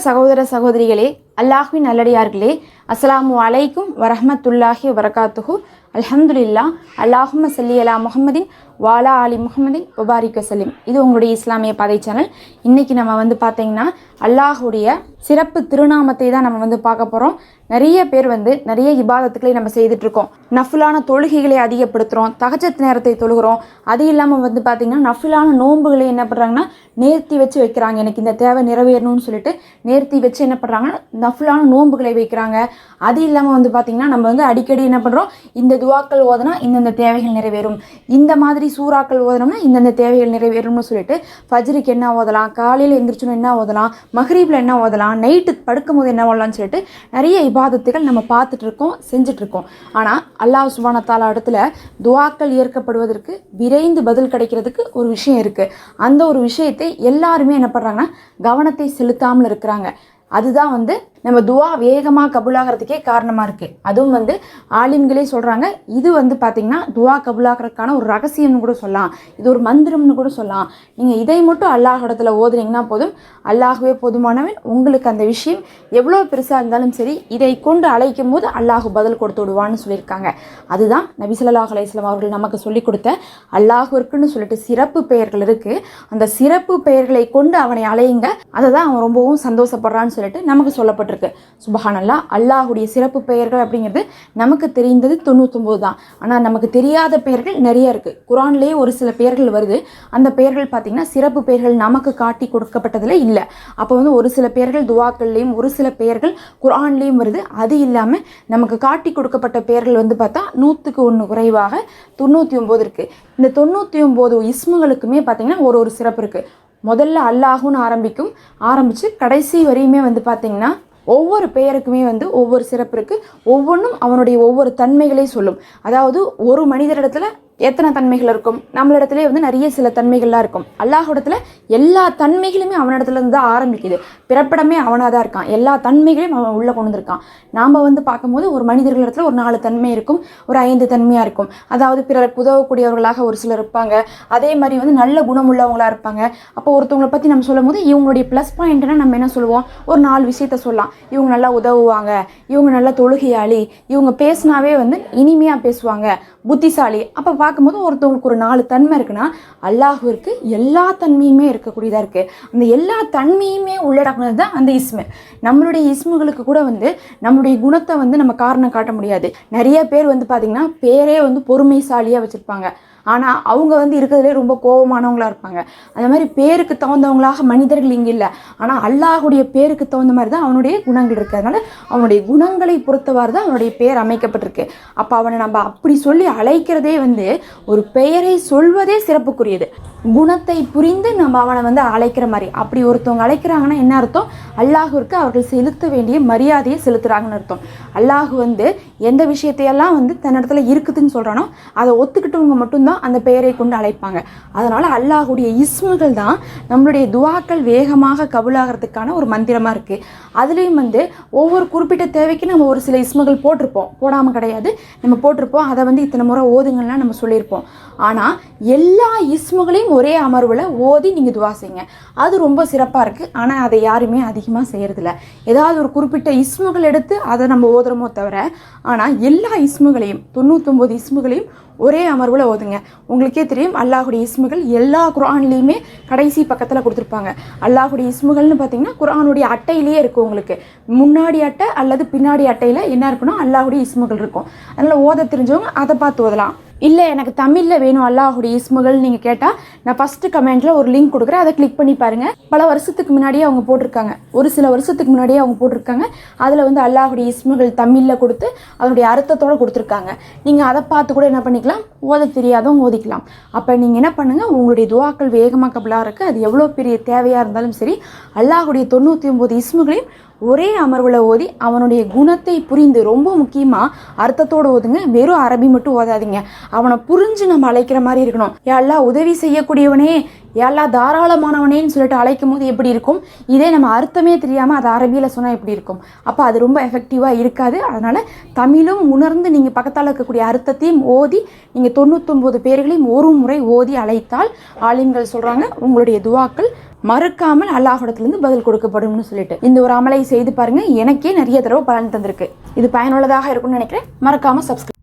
சகோதர சகோதரிகளே அல்லாஹ்வின் நல்லடியார்களே அஸ்ஸலாமு அலைக்கும் வரஹமத்துல்லாஹி வரகாத்துஹு அல்ஹம்துலில்லா அல்லாஹும்ம சல்லி அலா முகமதின் வாலா அலி முகமதின் வபாரிக் வசலிம் இது உங்களுடைய இஸ்லாமிய பாதை சேனல் இன்றைக்கி நம்ம வந்து பார்த்தீங்கன்னா அல்லாஹுடைய சிறப்பு திருநாமத்தை தான் நம்ம வந்து பார்க்க போகிறோம் நிறைய பேர் வந்து நிறைய இபாதத்துக்களை நம்ம செய்துட்ருக்கோம். நஃபுலான தொழுகைகளை அதிகப்படுத்துகிறோம் தகச்சத் நேரத்தை தொழுகிறோம். அது இல்லாமல் வந்து பார்த்திங்கன்னா நஃபுலான நோன்புகளை என்ன பண்ணுறாங்கன்னா நேர்த்தி வச்சு வைக்கிறாங்க. எனக்கு இந்த தேவை நிறைவேறணும்னு சொல்லிட்டு நேர்த்தி வச்சு என்ன பண்ணுறாங்கன்னா நஃபிலான நோன்புகளை வைக்கிறாங்க. அது இல்லாமல் வந்து பார்த்திங்கன்னா நம்ம வந்து அடிக்கடி என்ன பண்ணுறோம் இந்த துவாக்கள் ஓதுனா இந்தந்த தேவைகள் நிறைவேறும். இந்த மாதிரி சூறாக்கள் ஓதுனோம்னா இந்தந்த தேவைகள் நிறைவேறும்னு சொல்லிட்டு ஃபஜ்ருக்கு என்ன ஓதலாம் காலையில் எந்திரிச்சோன்னு என்ன ஓதலாம் மஹ்ரீபில் என்ன ஓதலாம் நைட்டு படுக்கும் போது என்ன ஓதலாம்னு சொல்லிட்டு நிறைய இபாதத்துகள் நம்ம பார்த்துட்ருக்கோம் செஞ்சிட்ருக்கோம் ஆனால் அல்லாஹ் சுபானத்தால் இடத்துல துவாக்கள் ஏற்கப்படுவதற்கு விரைந்து பதில் கிடைக்கிறதுக்கு ஒரு விஷயம் இருக்குது அந்த ஒரு விஷயத்தை எல்லாருமே என்ன பண்ணுறாங்கன்னா கவனத்தை செலுத்தாமல் இருக்கிறாங்க. அதுதான் வந்து நம்ம துவா வேகமாக கபுலாகிறதுக்கே காரணமாக இருக்குது அதுவும் வந்து ஆலிம்களே சொல்கிறாங்க இது வந்து பார்த்திங்கன்னா துவா கபுலாகிறதுக்கான ஒரு ரகசியம்னு கூட சொல்லலாம். இது ஒரு மந்திரம்னு கூட சொல்லலாம். நீங்கள் இதை மட்டும் அல்லாஹ் இடத்துல ஓதுனீங்கன்னா போதும். அல்லாஹுவே போதுமானவன். உங்களுக்கு அந்த விஷயம் எவ்வளோ பெருசாக இருந்தாலும் சரி இதை கொண்டு அழைக்கும் போது அல்லாஹு பதில் கொடுத்து விடுவான்னு சொல்லியிருக்காங்க. அதுதான் நபிசல்லாஹ் அலையம் அவர்கள் நமக்கு சொல்லிக் கொடுத்த அல்லாஹுவிற்குன்னு சொல்லிட்டு சிறப்பு பெயர்கள் இருக்குது அந்த சிறப்பு பெயர்களை கொண்டு அவனை அலையுங்க அதை தான் அவன் ரொம்பவும் சந்தோஷப்படுறான்னு சொல்லிட்டு நமக்கு சொல்லப்பட்டிருக்கு சுபஹானல்லா அல்லாஹுடைய சிறப்பு பெயர்கள் அப்படிங்கிறது நமக்கு தெரிந்தது தொண்ணூத்தொம்பது தான். ஆனால் நமக்கு தெரியாத பெயர்கள் நிறைய இருக்குது குரான்லேயே ஒரு சில பெயர்கள் வருது. அந்த பெயர்கள் பார்த்திங்கன்னா சிறப்பு பெயர்கள் நமக்கு காட்டி கொடுக்கப்பட்டதில் இல்லை. அப்போ வந்து ஒரு சில பெயர்கள் துவாக்கள்லேயும் ஒரு சில பெயர்கள் குரான்லேயும் வருது. அது இல்லாமல் நமக்கு காட்டி கொடுக்கப்பட்ட பெயர்கள் வந்து பார்த்தா நூற்றுக்கு ஒன்று குறைவாக தொண்ணூற்றி ஒம்பது இருக்குது இந்த தொண்ணூற்றி ஒம்பது இஸ்முகளுக்குமே பார்த்திங்கன்னா ஒரு ஒரு சிறப்பு இருக்குது முதல்ல அல்லாஹுன்னு ஆரம்பிக்கும். ஆரம்பித்து கடைசி வரையுமே வந்து பார்த்திங்கன்னா ஒவ்வொரு பெயருக்குமே வந்து ஒவ்வொரு சிறப்பு இருக்குது ஒவ்வொன்றும் அவனுடைய ஒவ்வொரு தன்மைகளை சொல்லும். அதாவது ஒரு மனிதரிடத்துல எத்தனை தன்மைகள் இருக்கும்? நம்மளிடத்துலேயே வந்து நிறைய சில தன்மைகள்லாம் இருக்கும். அல்லாஹிடத்துல எல்லா தன்மைகளுமே அவனிடத்துலேருந்து தான் ஆரம்பிக்குது. பிறப்பிடமே அவனாக தான் இருக்கான். எல்லா தன்மைகளையும் அவன் உள்ளே கொண்டு வந்திருக்கான். நாம் வந்து பார்க்கும்போது ஒரு மனிதர்களிடத்துல ஒரு நாலு தன்மை இருக்கும் ஒரு ஐந்து தன்மையாக இருக்கும். அதாவது பிறருக்கு உதவக்கூடியவர்களாக ஒரு சிலர் இருப்பாங்க. அதே மாதிரி வந்து நல்ல குணமுள்ளவங்களாக இருப்பாங்க. அப்போ ஒருத்தவங்களை பற்றி நம்ம சொல்லும் போது இவங்களுடைய ப்ளஸ் பாயிண்ட்னா நம்ம என்ன சொல்லுவோம்? ஒரு நாலு விஷயத்த சொல்லலாம். இவங்க நல்லா உதவுவாங்க. இவங்க நல்லா தொழுகையாளி. இவங்க பேசினாவே வந்து இனிமையாக பேசுவாங்க. புத்திசாலி. அப்போ பார்க்கும்போது ஒருத்தவங்களுக்கு ஒரு நாலு தன்மை இருக்குன்னா அல்லாஹுவிற்கு எல்லா தன்மையுமே இருக்கக்கூடியதாக இருக்குது அந்த எல்லா தன்மையுமே உள்ளடக்கினது தான் அந்த இஸ்மு. நம்மளுடைய இஸ்முகளுக்கு கூட வந்து நம்மளுடைய குணத்தை வந்து நம்ம காரணம் காட்ட முடியாது. நிறைய பேர் வந்து பார்த்திங்கன்னா பேரே வந்து பொறுமைசாலியாக வச்சுருப்பாங்க. ஆனால் அவங்க வந்து இருக்கிறதுலே ரொம்ப கோபமானவங்களாக இருப்பாங்க. அந்த மாதிரி பேருக்கு தகுந்தவங்களாக மனிதர்கள் இங்கே இல்லை. ஆனால் அல்லாஹுடைய பேருக்கு தகுந்த மாதிரி தான் அவனுடைய குணங்கள் இருக்குது அதனால் அவனுடைய குணங்களை பொறுத்தவாறு தான் அவனுடைய பெயர் அமைக்கப்பட்டிருக்கு. அப்போ அவனை நம்ம அப்படி சொல்லி அழைக்கிறதே வந்து ஒரு பெயரை சொல்வதே சிறப்புக்குரியது. குணத்தை புரிந்து நம்ம அவனை வந்து அழைக்கிற மாதிரி. அப்படி ஒருத்தவங்க அழைக்கிறாங்கன்னா என்ன அர்த்தம்? அல்லாஹுவிற்கு அவர்கள் செலுத்த வேண்டிய மரியாதையை செலுத்துகிறாங்கன்னு அர்த்தம். அல்லாஹு வந்து எந்த விஷயத்தையெல்லாம் வந்து தன்னிடத்துல இருக்குதுன்னு சொல்கிறானோ அதை ஒத்துக்கிட்டவங்க மட்டும்தான் அந்த பெயரை கொண்டு அழைப்பாங்க. அதனால் அல்லாஹுடைய இஸ்முகள் தான் நம்மளுடைய துவாக்கள் வேகமாக கபுலாகிறதுக்கான ஒரு மந்திரமாக இருக்குது அதுலேயும் வந்து ஒவ்வொரு குறிப்பிட்ட தேவைக்கு நம்ம ஒரு சில இஸ்முகள் போட்டிருப்போம். போடாமல் கிடையாது. நம்ம போட்டிருப்போம். அதை வந்து இத்தனை முறை ஓதுங்கள்லாம் நம்ம சொல்லியிருப்போம். ஆனால் எல்லா இஸ்முகளையும் ஒரே அமர்வில் ஓதி நீங்கள் துவா செய்யுங்க. அது ரொம்ப சிறப்பாக இருக்குது ஆனால் அதை யாருமே அதிகமாக செய்கிறதில்ல ஏதாவது ஒரு குறிப்பிட்ட இஸ்முகள் எடுத்து அதை நம்ம ஓதுறோமோ தவிர ஆனால் எல்லா இஸ்முகளையும் தொண்ணூத்தொம்பது இஸ்முகளையும் ஒரே அமர்வில் ஓதுங்க. உங்களுக்கே தெரியும் அல்லாஹுடைய இஸ்முகள் எல்லா குரான்லேயுமே கடைசி பக்கத்தில் கொடுத்துருப்பாங்க. அல்லாஹுடைய இஸ்முகள்னு பார்த்தீங்கன்னா குரானுடைய அட்டையிலேயே இருக்கும் உங்களுக்கு. முன்னாடி அட்டை அல்லது பின்னாடி அட்டையில் என்ன இருக்குன்னா அல்லாஹுடைய இஸ்முகள் இருக்கும். அதனால் ஓத தெரிஞ்சவங்க அதை பார்த்து ஓதலாம். இல்லை எனக்கு தமிழில் வேணும். அல்லாஹுடைய இஸ்முகள் நீங்கள் கேட்டால் நான் ஃபஸ்ட்டு கமெண்ட்டில் ஒரு லிங்க் கொடுக்குறேன். அதை கிளிக் பண்ணி பாருங்கள் பல வருஷத்துக்கு முன்னாடியே அவங்க போட்டிருக்காங்க. ஒரு சில வருஷத்துக்கு முன்னாடியே அவங்க போட்டிருக்காங்க. அதில் வந்து அல்லாஹுடைய இஸ்முகள் தமிழில் கொடுத்து அதனுடைய அர்த்தத்தோடு கொடுத்துருக்காங்க. நீங்கள் அதை பார்த்து கூட என்ன பண்ணிக்கலாம்? ஓத தெரியாதவங்க ஓதிக்கலாம். அப்போ நீங்கள் என்ன பண்ணுங்கள் உங்களுடைய துவாக்கள் வேகமாக கபலாக இருக்குது அது எவ்வளோ பெரிய தேவையாக இருந்தாலும் சரி அல்லாஹுடைய தொண்ணூற்றி ஒம்பது இஸ்முகளையும் ஒரே அமர்வில் ஓதி அவனுடைய குணத்தை புரிந்து ரொம்ப முக்கியமாக அர்த்தத்தோடு ஓதுங்க. வெறும் அரபி மட்டும் ஓதாதீங்க. அவனை புரிஞ்சு நம்ம அழைக்கிற மாதிரி இருக்கணும். யாழ்லா உதவி செய்யக்கூடியவனே. எல்லா தாராளமானவனேன்னு சொல்லிட்டு அழைக்கும் போது எப்படி இருக்கும்? இதே நம்ம அர்த்தமே தெரியாமல் அது அரபியில் சொன்னால் எப்படி இருக்கும்? அப்போ அது ரொம்ப எஃபெக்டிவாக இருக்காது. அதனால் தமிழும் உணர்ந்து நீங்கள் பக்கத்தால் இருக்கக்கூடிய அர்த்தத்தையும் ஓதி நீங்கள் தொண்ணூத்தொம்பது பேர்களையும் ஒரு முறை ஓதி அழைத்தால் ஆலிம்கள் சொல்கிறாங்க உங்களுடைய துவாக்கள் மறுக்காமல் அல்லாஹிடத்துலேருந்து பதில் கொடுக்கப்படும்னு சொல்லிட்டு. இந்த ஒரு அமலை செய்து பாருங்க. எனக்கே நிறைய தடவை பலன் தந்திருக்கு. இது பயனுள்ளதாக இருக்கும்னு நினைக்கிறேன். மறக்காம சப்ஸ்கிரைப்